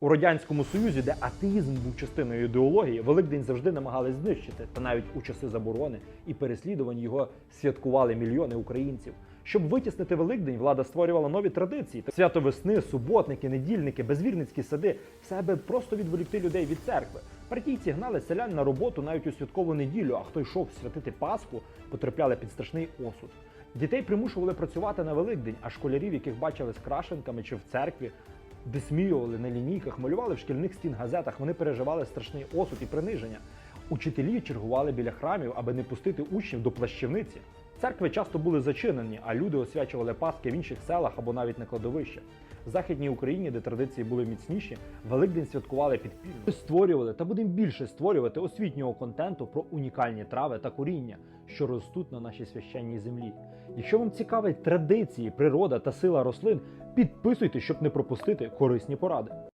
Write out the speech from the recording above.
У радянському союзі, де атеїзм був частиною ідеології, Великдень завжди намагались знищити, та навіть у часи заборони і переслідувань його святкували мільйони українців. Щоб витіснити Великдень, влада створювала нові традиції: свято весни, суботники, недільники, безвірницькі сади, все аби просто відволікти людей від церкви. Партійці гнали селян на роботу навіть у святкову неділю, а хто йшов святити Пасху, потрапляли під страшний осуд. Дітей примушували працювати на Великдень, а школярів, яких бачили з крашенками чи в церкві, висміювали на лінійках, малювали в шкільних стін газетах. Вони переживали страшний осуд і приниження. Учителі чергували біля храмів, аби не пустити учнів до плащівниці. Церкви часто були зачинені, а люди освячували Пасхи в інших селах або навіть на кладовищах. В Західній Україні, де традиції були міцніші, Великдень святкували підпільно. Створювали та будемо більше створювати освітнього контенту про унікальні трави та коріння, що ростуть на нашій священній землі. Якщо вам цікавить традиції, природа та сила рослин, підписуйтесь, щоб не пропустити корисні поради.